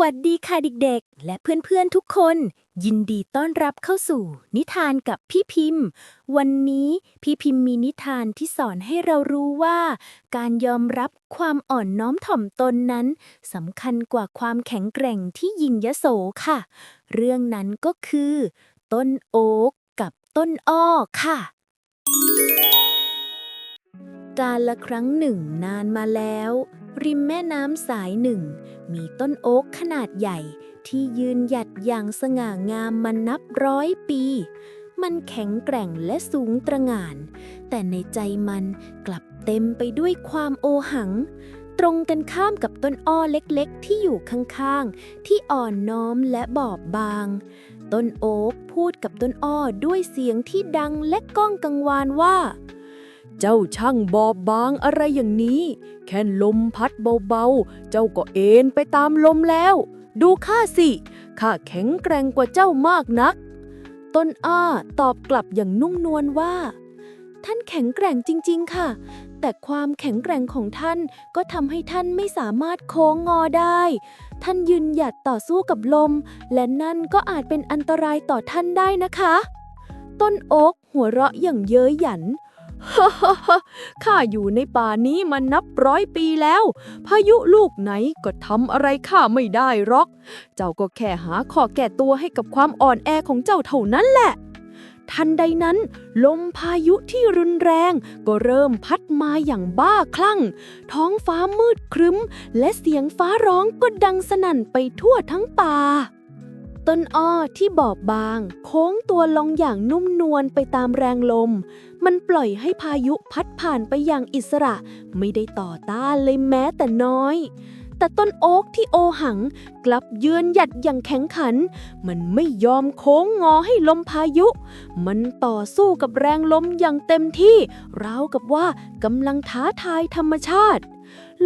วัสดีค่ะเด็กๆ และเพื่อนๆทุกคน ยินดีต้อนรับเข้าสู่ นิทานกับพี่พิมพ์ วันนี้พี่พิมพ์มีนิทานที่สอนให้เรารู้ว่า การยอมรับความอ่อนน้อมถ่อมตนนั้นสำคัญกว่าความแข็งแกร่งที่ยิงยโสค่ะ เรื่องนั้นก็คือ ต้นโอ๊กกับต้นอ้อค่ะ กาลละครั้งหนึ่งนานมาแล้ว ริมแม่น้ำสายหนึ่ง มีต้นโอ๊กขนาดใหญ่ที่ยืนหยัดอย่างสง่างามมานับร้อยปี มันแข็งแกร่งและสูงตระหง่าน แต่ในใจมันกลับเต็มไปด้วยความโอหัง ตรงกันข้ามกับต้นอ้อเล็กๆ ที่อยู่ข้างๆ ที่อ่อนน้อมและบอบบาง ต้นโอ๊กพูดกับต้นอ้อด้วยเสียงที่ดังและก้องกังวานว่า เจ้าช่างบอบบางอะไรอย่างนี้ แค่ลมพัดเบาๆ เจ้าก็เอ็นไปตามลมแล้ว ดูข้าสิข้าแข็งแกร่งกว่าเจ้ามากนัก ต้นอ้าตอบกลับอย่างนุ่มนวลว่า ท่านแข็งแกร่งจริง ๆ ค่ะ แต่ความแข็งแกร่งของท่านก็ทำให้ท่านไม่สามารถโค้งงอได้ ท่านยืนหยัดต่อสู้กับลม และนั่นก็อาจเป็นอันตรายต่อท่านได้นะคะ ต้นโอ๊กหัวเราะอย่างเย้ยหยัน ฮ่าฮ่าข้าอยู่ในป่านี้มานับร้อยปีแล้ว พายุลูกไหนก็ทำอะไรข้าไม่ได้หรอก เจ้าก็แค่หาข้อแก้ตัวให้กับความอ่อนแอของเจ้าเท่านั้นแหละ ทันใดนั้น ลมพายุที่รุนแรงก็เริ่มพัดมาอย่างบ้าคลั่ง ท้องฟ้ามืดครึ้ม และเสียงฟ้าร้องก็ดังสนั่นไปทั่วทั้งป่า ต้นอ้อที่บอบบาง โค้งตัวลงอย่างนุ่มนวลไปตามแรงลม มันปล่อยให้พายุพัดผ่านไปอย่างอิสระ ไม่ได้ต่อต้านเลยแม้แต่น้อย แต่ต้นโอ๊กที่โอหัง กลับยืนหยัดอย่างแข็งขัน มันไม่ยอมโค้งงอให้ลมพายุ มันต่อสู้กับแรงลมอย่างเต็มที่ ราวกับว่ากำลังท้าทายธรรมชาติ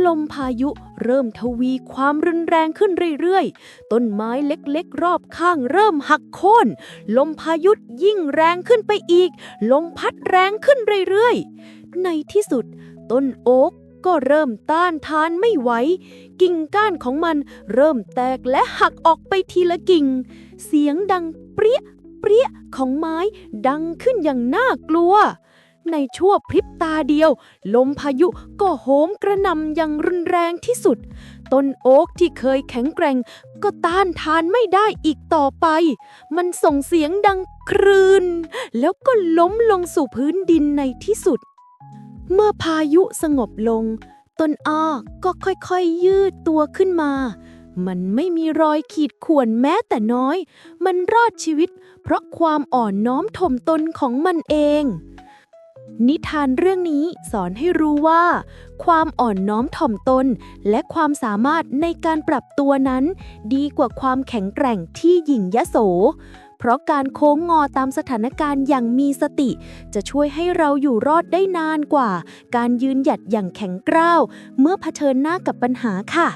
ลมพายุเริ่มทวีความรุนแรงขึ้นเรื่อยๆ ต้นไม้เล็กๆ รอบข้างเริ่มหักโค่น ลมพายุยิ่งแรงขึ้นไปอีก ลมพัดแรงขึ้นเรื่อยๆ ในที่สุด ต้นโอ๊ก ก็เริ่มต้านทานไม่ไหว กิ่งก้านของมันเริ่มแตกและหักออกไปทีละกิ่ง เสียงดังเปรี้ย เปรี้ยของไม้ดังขึ้นอย่างน่ากลัว ในชั่วพริบตาเดียว ลมพายุก็โหมกระหน่ำอย่างรุนแรงที่สุด ต้นโอ๊กที่เคยแข็งแกร่ง ก็ต้านทานไม่ได้อีกต่อไป มันส่งเสียงดังครืน แล้วก็ล้มลงสู่พื้นดินในที่สุด เมื่อพายุสงบลง ต้นอ้อก็ค่อยๆยืดตัวขึ้นมา มันไม่มีรอยขีดข่วนแม้แต่น้อย มันรอดชีวิต เพราะความอ่อนน้อมถ่อมตนของมันเอง นิทานเรื่องนี้สอนให้รู้ว่า ความอ่อนน้อมถ่อมตน และความสามารถในการปรับตัวนั้น ดีกว่าความแข็งแกร่งที่หยิ่งยโส เพราะการโค้งงอตามสถานการณ์อย่างมีสติ จะช่วยให้เราอยู่รอดได้นานกว่า การยืนหยัดอย่างแข็งกร้าว เมื่อเผชิญหน้ากับปัญหาค่ะ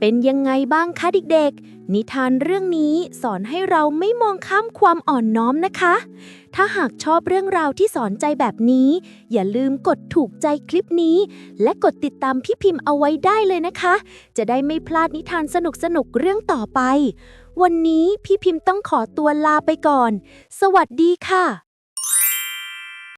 เป็นยังไงบ้างคะเด็กๆ นิทานเรื่องนี้สอนให้เราไม่มองข้ามความอ่อนน้อมนะคะ ถ้าหากชอบเรื่องราวที่สอนใจแบบนี้ อย่าลืมกดถูกใจคลิปนี้ และกดติดตามพี่พิมพ์เอาไว้ได้เลยนะคะ จะได้ไม่พลาดนิทานสนุกๆเรื่องต่อไป วันนี้พี่พิมพ์ต้องขอตัวลาไปก่อน สวัสดีค่ะ